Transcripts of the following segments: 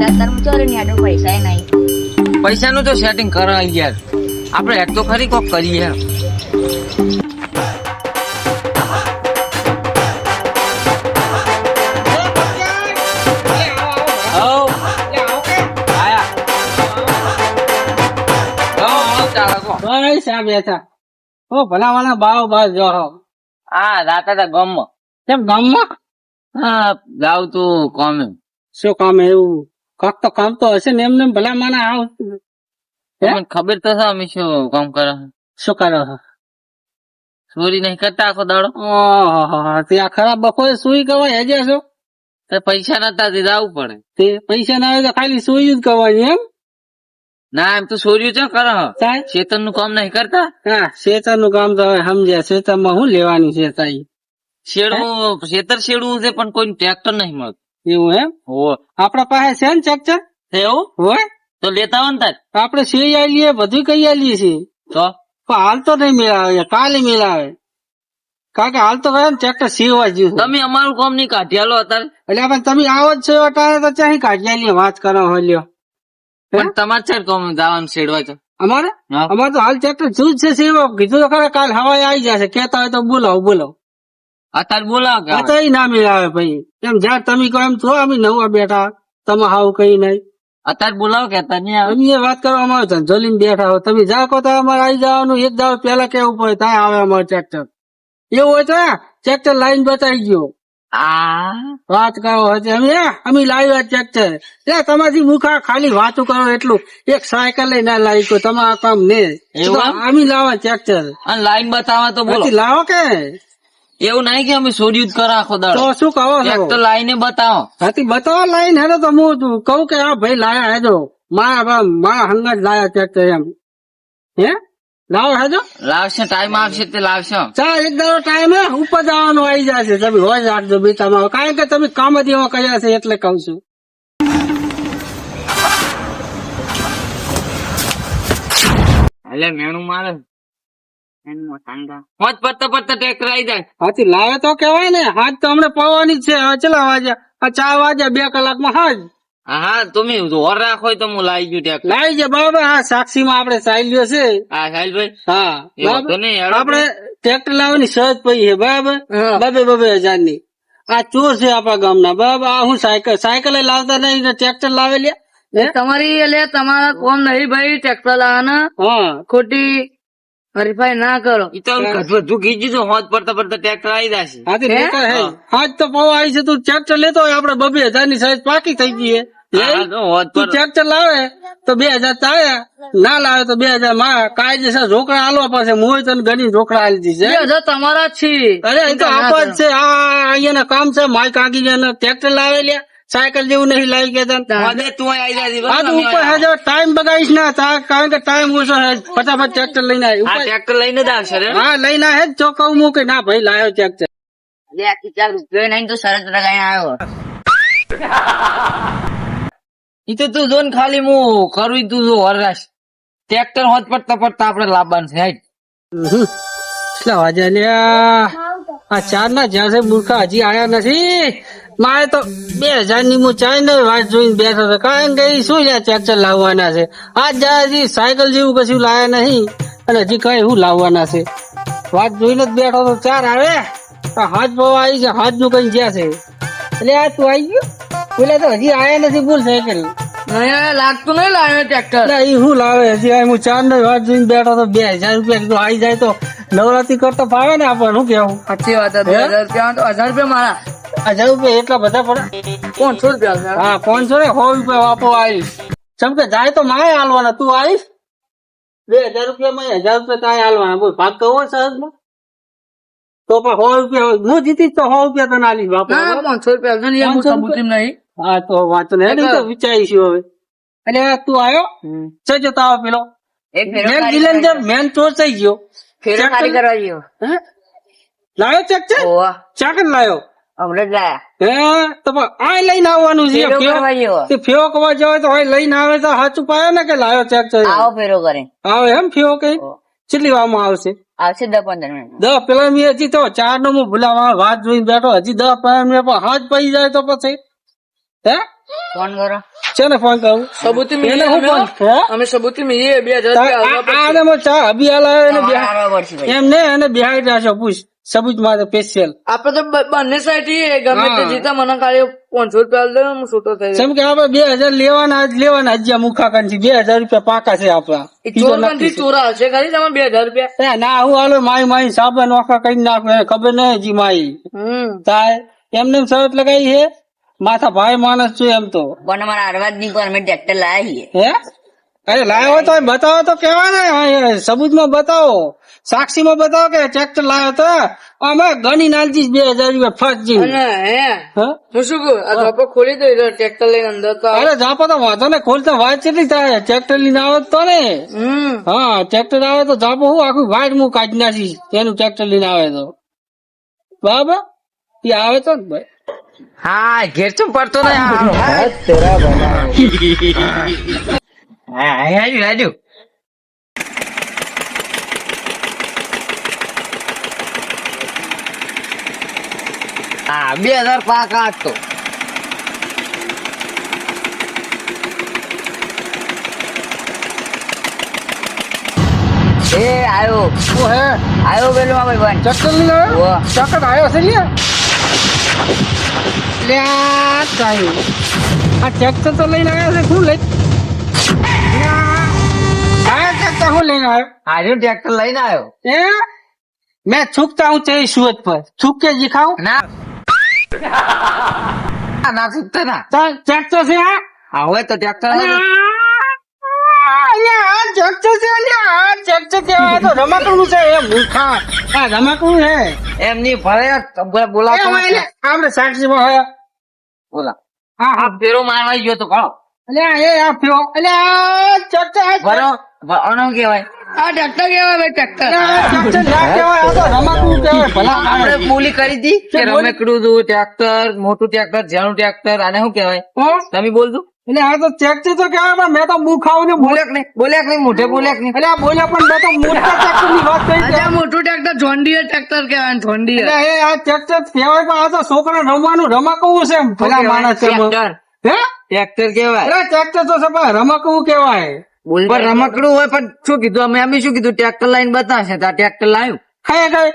દસ તાર ચોરે ની પૈસા નહીં પૈસાનું તો સેટિંગ કરો યાર. આપણે હેડ તો ખરી કોક કરીએ. આ બેઠા. ઓ ભલા વાળા બાવ બાવ જો આ રાતા તા ગામમાં. કેમ ગામમાં? હા જાવ તું કોમે. શું કામ એવું? કાક તો કામ તો હશે ને એમને ભલા મને આવ. તમને ખબર તો છે અમે શું કામ કરો શું કરો છો? ચોરી નહીં કરતા આખો દાડો? ત્યાં ખરાબ બપોરે સુઈ કવાય હજે છો પૈસા નતા તે જવું પડે. તે પૈસા ના આવે તો ખાલી સુઈ જ કવાની એમ? ના એમ તો સોર્યું છે કરો ચેતનનું કામ નહીં કરતા? હા શેતરનું કામ તો હવે સમજ્યા શેતરમાં હું લેવાની છે તાઈ શેડવું ખેતર શેડું છે પણ કોઈ ટ્રેક્ટર નહીં મળતું. એવું એમ? હો આપડા પાસે છે ને ચકચર એવું? હોય. તો લેતા હોય ને તાર. આપડે સિંહ આલીએ બધું કઈ આલીએ છીએ. તો? પણ હાલ તો નહીં મેળાવે કાલે મેળાવે. કારણ કે હાલ તો કહે ને ટ્રેક્ટર સીવવા જ્યું છે. તમે અમારું કામ નહીં કાઢી આલો અત્યારે. એટલે પણ તમે આવો જ છો અટાણે તો ચાહી કાઢી આલીએ વાત કરો હોલ્યો હે? પણ તમારે છે કામ જવાનું શેડવા છે અમારે? હા. અમારે તો હાલ ટ્રેક્ટર જૂજ છે સીવવા કીધું તો ખરા કાલ હવાઈ આવી જશે. કેતા હોય તો બોલાવો બોલાવો. અત્યારે બોલાવો કે ના મેળાવે ભાઈ. એમ જ્યાં તમે કહો એમ છો અમે નવા બેઠા. તમે હાવ કઈ નહીં. અત્યારે બોલાવો કે અત્યારે નહીં અમે વાત કરવા અમારે ધંધો લઈને બેઠા હો તમે જા કહો તો અમારે આવી જવાનું એક દાવ પેલા કેવું પડે ત્યાં આવે અમારે ટ્રેક્ટર એવું હોય તો ટ્રેક્ટર લાઈન બતાવી ગયો આ? વાત કરો હજી. અમે અમે લાવ્યા ટ્રેક્ટર એટલે તમારી મુખા ખાલી વાતું કરો એટલું. એક સાયકલ ના લાવી કોઈ તમારા કામ ને? અમે લાવવા ટ્રેક્ટર અને લાઈન બતાવવા તો બોલો. લાવો કે? એવું નહીં કે અમે છોડ્યું જ કરો આખો તો દાડો શું કહો એક તો લાઈને બતાવો. હાથી બતાવો લાઈન હેડો તો હું તું કહું કે આ ભાઈ લાયા હેજો મારા મારા હંગત લાયા છે એમ. હે? લાવો હેજો લાવશે ટાઈમ આવશે તે લાવશે. ચા એક દાડો ટાઈમ હે? ઉપર જવાનો આવી જશે. તમે હોય રાખજો બી તમે કારણ કે તમે કામ જ એવા કર્યા છે એટલે કહું છું. એટલે મેણું મારે. હોજ પડતા પડતા ટ્રેક્ટર જાય. હાથી લાવે તો કેવાય ને હાથ તો હમણાં પવાની છે હવે ચલા વાગ્યા? આ ચાર વાગ્યા બે કલાકમાં હાજ. હા હા તમે ઓર રાખો તો હું લાવી ગયું ટ્રેક્ટર લાવી જાય બરાબર હા સાક્ષી માં આપડે ચાલ્યો છે. હા સાહેલભાઈ હા. આપડે ટ્રેક્ટર લાવવાની સહજ પડી છે બરાબર? બબે બબે હજારની આ ચોર છે આપણા ગામના બરાબર? આ હું સાયકલ સાયકલ લાવતા નહીં ને ટ્રેક્ટર લાવે લે? તમારી એટલે તમારા કોમ નહીં ભાઈ ટ્રેક્ટર લાવવાના. હા. ખોટી હરીફાઈ ના કરો. ઈ તો બધું કીધું તો હોજ પડતા પડતા ટ્રેક્ટર આવી જશે. હે? હે. આજ તો પાવ આવી છે તું ટ્રેક્ટર લેતો હોય આપડે બબે હજારની સાઈઝ પાકી થઈ ગઈ હે. તો ટ્રેક્ટર લાવે તો બે હજાર ચાલ્યા ના લાવે તો બે હજારમાં કાયદેસર રોકડા આલવા પાસે મોય તને ગણી ઢોકળા આલી દીધી છે. તમારા જ છે અરે એ તો આપો જ છે. આ અહીંયા કામ છે માઇક આગી ગયા ટ્રેક્ટર લાવે લ્યા. સાયકલ જેવું નહીં લાવી ગયા ઉપર ટાઈમ બગાડીશ ના તા- કારણ કે ટાઈમ ઓછો હે ફટાફટ ટ્રેક્ટર લઈને આવી ટ્રેક્ટર લઈને જ આવશે હા લઈને હે જો કહું હું કે ના ભાઈ લાવ્યો ટ્રેક્ટર લે આખી ચાર રૂપિયો નહીં તો સરસ લગાઈને આવ્યો ઈ તો તું જોન ખાલી હું કરવી તું જો હરાશ. ટ્રેક્ટર હોત પડતા પડતા આપણે લાવવાનું છે એટલા લ્યા આ. ચાર ના જ્યાં છે મૂર્ખા હજી આયા નથી. મારે તો બે હજારની હું ચાઈ ને વાત જોઈને બેઠો હતો. કારણ કે શું લ્યા ટ્રેક્ટર લાવવાના છે? આજ જાય હજી સાયકલ જેવું કશું લાયા નહીં. અને હજી કઈ શું લાવવાના છે? વાત જોઈને જ બેઠો તો ચાર આવે. આ હાથ બહુ આવી છે હાથનું કઈ જ્યાં છે? એટલે આ તું આવી ગયો? પેલા તો હજી આયા નથી બોલ સાયકલ. લાગતું નહીં લાવે ટ્રેક્ટર એ હું શું લાવે? હજી આ હું ચાર ને વાત જોઈને બેઠો તો બે હજાર રૂપિયા કીધું આવી જાય તો નવરાત્રી કરતો ફાવે ને આપણને શું કેવું સાચી વાત હજાર રૂપિયા હજાર રૂપિયા મારા. હજાર રૂપિયા એટલા બધા પડે. પાંચસો રૂપિયા હા. પાંચસો ને સો રૂપિયા વાપો આવીશ ચમ કે જાય તો માય હાલવાના તું આવીશ બે હજાર રૂપિયા માં હજાર રૂપિયા તારે હાલવાના. બોલ ભાગ કહો સહજમાં તો પણ સો રૂપિયા હું જીતીશ તો સો રૂપિયા તને આલીશ બાપુ. પાંચસો રૂપિયા નહીં. હા તો વાંચો ને હેડી તો વિચારીશું હવે. એટલે તું આવ્યો છે જતો આવો પેલો. મેન વિલન જે મેન ચોર થઈ ગયો. ફેરો ખાલી કરી- કરવા ગયો. લાયો ચેક છે ચેક લાયો? લઈને આવવાનું છે ફેરો કેવો? કરવા ગયો તે ફેવો કવા જવાય તો હોય લઈને આવે તો સાચું પાયો ને કે લાયો ચેક છે આવો ફેરો કરે આવે એમ ફેવો કઈ કેટલી વારમાં આવશે? આવશે દસ પંદર મિનિટ. દસ પેલા મેં હજી તો ચાર નો હું ભૂલાવા વાત જોઈને બેઠો હજી દસ પેલા મેં પણ હાથ પડી જાય તો પછી. હે? ફોન કરો. છે ને ફોન કરું? સબૂતી હું અમે, ફોન હે? અમે સબૂતી મિલીએ બે હજાર. આને ચા અભી આલા. એમ ને એને બિહાર રાખ્યો પૂછ. સબૂતમાં સ્પેશિયલ આપડે તો બંને સાઈડ ગમે તે જીતા મને ખાલી પાંચસો રૂપિયા આલ દે હું છૂટો થઈ જેમ કે આપડે બે હજાર લેવાના જ લેવાના જ મુખા કાન બે હજાર રૂપિયા પાકા છે આપડા જાય ચોર હશે ખરી તમે બે હજાર રૂપિયા? ના હું હાલો માય માય સાબન વાખા કઈ નાખો ખબર નહીં હજી માય હમ. તાય એમને એમ શરત લગાવી છે? માથા ભાઈ માણસ છું એમ તો. પણ અમારા અરવાજની અમે ટ્રેક્ટર લાવી હે? અરે લાવ્યો તો બતાવો તો કેવા ને સબૂતમાં બતાવો. સાક્ષી માં બતાવો કે ટ્રેક્ટર લાવ્યો તો અમે ગણી નાલજી બે હજાર રૂપિયા ફર્સ્ટ જી હે? શું આ ઝાપો ખોલી દો એટલે ટ્રેક્ટર લઈને અંદર તો અરે ઝાપો તો વાંધો ને ખોલતા વાત કેટલી થાય ટ્રેક્ટર લઈને આવે તો ને હા ટ્રેક્ટર આવે તો ઝાપો હું આખું વાઇટ હું કાઢી નાખીશ એનું ટ્રેક્ટર લઈને આવે તો બરાબર એ આવે તો ને ભાઈ હા ઘેર તો પડતો નહીં હારો. હા હાજુ હાજુ હા બે હજાર પાક કાઢતો એ આયો. ઓ હે? આયો પેલો આ ભાઈ ચક્કર લઈ આવ્યો? ચક્કર આયો છે લે લે આયો આ ટ્રેક્ટર તો લઈને આવ્યો છે શું લઈ? આ ટ્રેક્ટર હું લઈને આવ્યો? આજુ ટ્રેક્ટર લઈને આવ્યો. એ મેં છૂકતા હું છે સુરત પર. છૂક કે જીખાઉં ના. ના શીખતો ના. ચાલ ટ્રેક્ટર છે આ? હવે તો ટ્રેક્ટર એમની ફરે બોલાવો આપડે સાક્ષી બોલા હા. હા ફેરો મારવા ગયો તો ભાવ અલ્યા એ આ ફેરો અલ્યા ચર્ચા અનો કેવાય આ ટ્રેક્ટર કેવાય ભાઈ ટ્રેક્ટર અલ્યા, આ ટ્રેક્ટર ના કહેવાય, આ તો રમકડું કહેવાય. ભલા આપણે માણસ. બોલી કરી હતી કે રમેકડું હતું ટ્રેક્ટર મોટું ટ્રેક્ટર જેનું ટ્રેક્ટર આને શું કેવાય તમે બોલ દો. એટલે આ તો ટ્રેક્ટર તો કેવાય પણ મેં તો મુખ આવીને બોલે બોલ્યા નહીં? બોલ્યા નહીં? મોઢે બોલ્યા નહીં? એટલે આ બોલ્યા પણ મેં તો મોટા ટ્રેક્ટરની વાત કરી છે. આ મોટું ટ્રેક્ટર જોન્ડિયર ટ્રેક્ટર કેવાય જોન્ડિયર એટલે એ આ ટ્રેક્ટર કહેવાય પણ આ તો છોકરા રમવાનું રમકવું છે એમ. ભલા માણસ છે. ટ્રેક્ટર હે? ટ્રેક્ટર કહેવાય. ટ્રેક્ટર તો છે પણ રમકવું કહેવાય. પણ રમકડું હોય પણ શું કીધું? અમે અમે શું કીધું? ટ્રેક્ટર લાઈન બતાવશે તો આ ટ્રેક્ટર લાવ્યું હા ખાય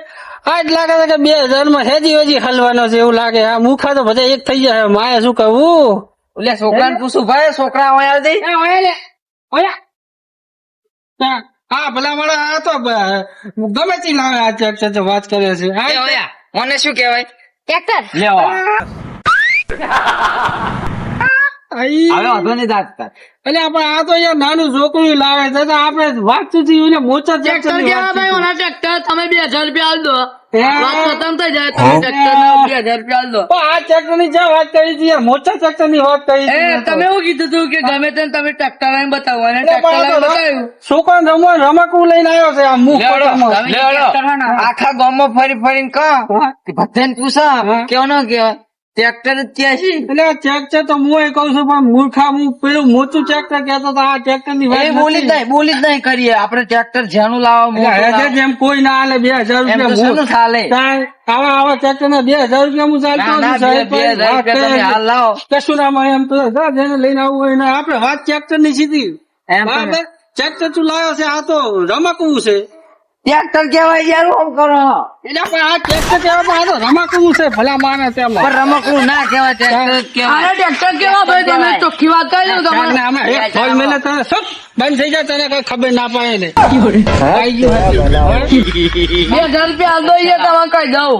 આ જ લાગે છે કે બે હજારમાં હેજી વેજી હલવાનો છે એવું લાગે. આ મુખા તો બધા એક થઈ જાય માએ શું કહું? એટલે છોકરાને પૂછું ભાઈ છોકરા ઓયા લે, ઓયા. હા, હા ભલા માણસ આ તો ગમે તે લાવે આ ટ્રેક્ટર તો વાત કરે છે. ઓયા, મને શું કહેવાય? ટ્રેક્ટર? લેવા. હવે વાંધો નહીં દાંત એટલે આપણે આ તો યાર નાનું છોકરું લાવે છે તો આપણે વાત સુધી એટલે મોટા ટ્રેક્ટર ટ્રેક્ટર ભાઈ ઓના ટ્રેક્ટર તમે બે હજાર રૂપિયા આલ દો. વાત ખતમ થઈ જાય તમે ટ્રેક્ટર ના બે હજાર રૂપિયા આલ દો. આ ટ્રેક્ટરની જ્યાં વાત કરી હતી યાર ટ્રેક્ટરની વાત કરી એ હતી. તમે એવું કીધું હતું કે ગમે તેમ તમે ટ્રેક્ટર લાઈન બતાવો અને ટ્રેક્ટર લાઈન બતાવ્યું. છોકરા રમવા રમકડું લઈને આવ્યો છે આ મુખમાં ફરી આખા ગામમાં ફરી ફરીને કહો બધાને પૂછો કેવો ન કહેવાય ટ્રેક્ટર જ એટલે ટ્રેક્ટર તો હું એ કઉ છું પણ મૂર્ખા હું પેલું મોટું ટ્રેક્ટર કેતો તો આ ટ્રેક્ટરની વાત બોલી જ નહીં બોલી જ નહીં કરીએ. આપણે ટ્રેક્ટર જેનું લાવો એટલે મોટું હેજે લાવો. જેમ કોઈ ના હાલે બે હજાર રૂપિયા ચાલે? આવા આવા ટ્રેક્ટર ના બે હજાર રૂપિયા હું ચાલતો લાવો. કશું ના એમ તો જેને લઈને હોય એને. આપણે વાત ટ્રેક્ટરની સીધી. બરાબર? ટ્રેક્ટર તું લાવ્યો છે આ તો રમકવું છે. ટ્રેક્ટર કહેવાય યાર ઓમ કરો? એટલે પણ આ ટ્રેક્ટર કહેવાય પણ આ તો રમકવું છે ભલા માને તેમ પણ રમકડું ના કહેવાય ટ્રેક્ટર કહેવાય. આના ટ્રેક્ટર કેવા ભાઈ તમે ચોખ્ખી વાત કરી દો તમારે. આમાં એક ફોન મેલે તને સબ બંધ થઈ જાય તને કઈ ખબર ના પડે ને. આઈ ગયું હતું. બે હજાર રૂપિયા દો એ તમે કહી દઉં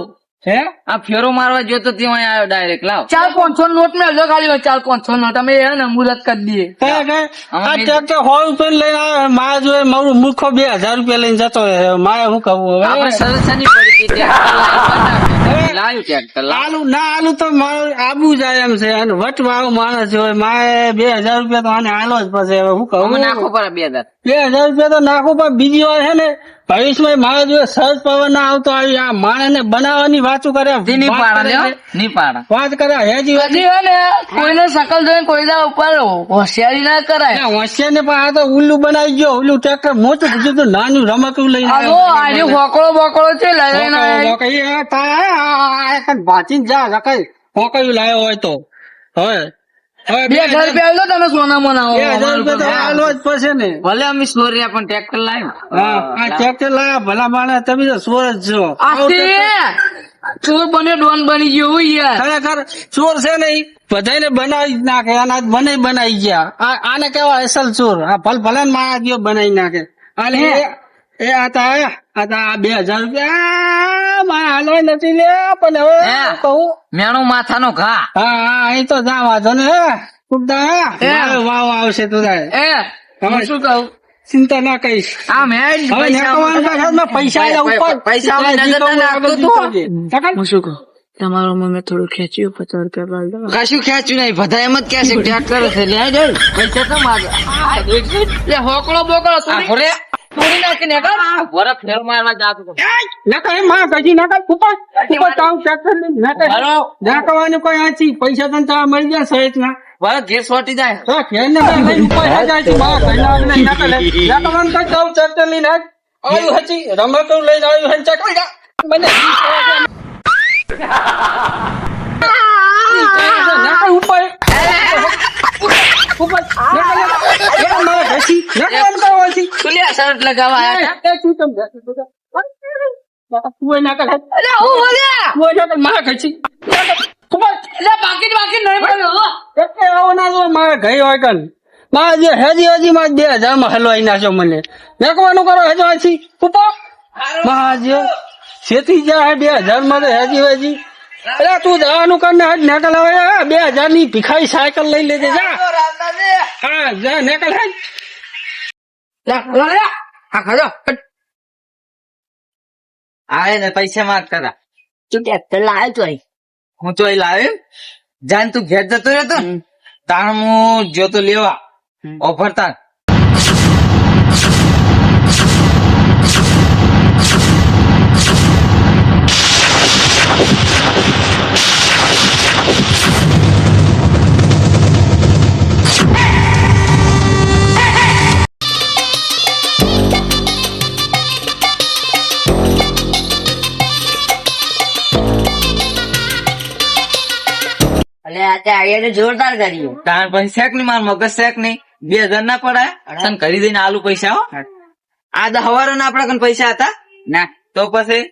હે? આ ફેરો મારવા જોતો ત્યાં આવ્યો ડાયરેક્ટ લાવ. ચાર પાંચસો નોટ મેળજો ખાલી ચાર પાંચસો નોટ. અમે એ ને મુદત કરી દઈએ? આ ટ્રેક્ટર સો રૂપિયા લઈને આવે મારા જોડે મારું મૂર્ખો બે હજાર રૂપિયા લઈને જતો રહે. મારે શું કહું હવે? સરસની પડી લાવ્યું ટ્રેક્ટર ના આલુ તો મારે આબુ જાય એમ છે. અને વટવાળો માણસ હોય મારે બે હજાર રૂપિયા તો આને આલો જ પછી. હવે શું કહું? નાખો પડે બે હજાર. બે હજાર રૂપિયા તો નાખું પણ બીજી વાર છે ને ભવિષ્યમાં મારા જો સર્જ પવન ના આવતો આવી આ માણસને બનાવવાની વાતો કરે વાત પાડે કરે લ્યો, છે. નહીં પાડે. વાત કરે હેજી હજી ને કોઈને સકલ જોઈને કોઈના ઉપર હોશિયારી ના કરાય. હોશિયાર ને પણ આ તો ઉલ્લુ બનાવી ગયો ઉલ્લુ ટ્રેક્ટર મોટું બીજું તો નાનું રમકડું લઈને આ આજે હોકળો બોકળો છે લઈને તારે ભાંચીને જા રકાઈ હોકયું લાયો હોય તો. હવે બે હજાર રૂપિયા તમે સોનામાં ના બે હજાર રૂપિયા તો આલવા જ પડશે ને. ભલે અમે સોર્યા પણ ટ્રેક્ટર લાવ્યો હા ટ્રેક્ટર લાયા ભલા માણસ તમે તો ચોર જ છો. ચોર બને ડોન બની ગયો હોય યાર. ખરેખર ચોર છે ને ઈ બધાને બનાવી નાખે આના મને બનાવી ગયા. આને કેવા અસલ ચોર? આ ભલ ભલે મારા ગયો બનાવી નાખે. અને એ એ આ આ તા આ બે હજાર રૂપિયા મારા હાલવાય નથી લે પણ હવે કહું. મેણું માથાનો ઘા. હા હા અહીં તો જા વાંધો ને કુકદા વાવ આવશે તું એ હું શું કહું? ચિંતા ના કહીશ આ મેં પૈસા ઉપર. પૈસા? હું શું કહું? તમારો મેં થોડું ખેંચ્યું પચાસ રૂપિયા બાલ દો. કશું ખેંચ્યું નહીં બધા એમ જ કહે છે કરે છે. લે જઈ પૈસા તો માગે. હોકળો બોકળો તોડી ઘોડે તોડી વરફ ફેર મારવા જાતો હતો. નાકા એમ માં કજી નાકા ઉપર ઉપર તાવ ટ્રેક્ટર લઈને નાકા હાલો. નાકવાનું કોઈ આછી પૈસા તને તારા મળી જાય સહિત ના વરફ ઘેર સોટી જાય. હા ઘેર ને ઉપર જાય છે બા કઈ ના આવે નહીં, નાકા લે તાવ ટ્રેક્ટર લઈને આવ્યું હચી રમતો લઈને આવ્યું હે ચક મને નાકા ઉપર ઉપર બે હજારમાં હલવાઈ નાખ્યો મને મેકવાનું કરો હેજો આછી ઉપર મહાજ્ય શેતી જા બે હજારમાં હેજી હેજી અરે તું જવાનું કર નેકલ આવે બે હજારની ભીખાઈ સાયકલ લઈ લેજે, જા. હા જા નેકલ હેજ લે લે લે હા ખાજો આવે ને પૈસા માંગતા કરા. તું ટ્રેક્ટર લાવ્યો તો હું તો લાવે જાન તું ઘેર જતો રહેતો ને તાણ હું જોતો લેવા. ઓફર તાર અલે આ જોરદાર કર્યું તાર પછી શેક નહીં માર મગજ શેક નહીં. બે હજાર ના પડાય તને કરી દઈને આલુ પૈસા હો. આ હવારે ના આપડા પૈસા હતા. ના તો પછી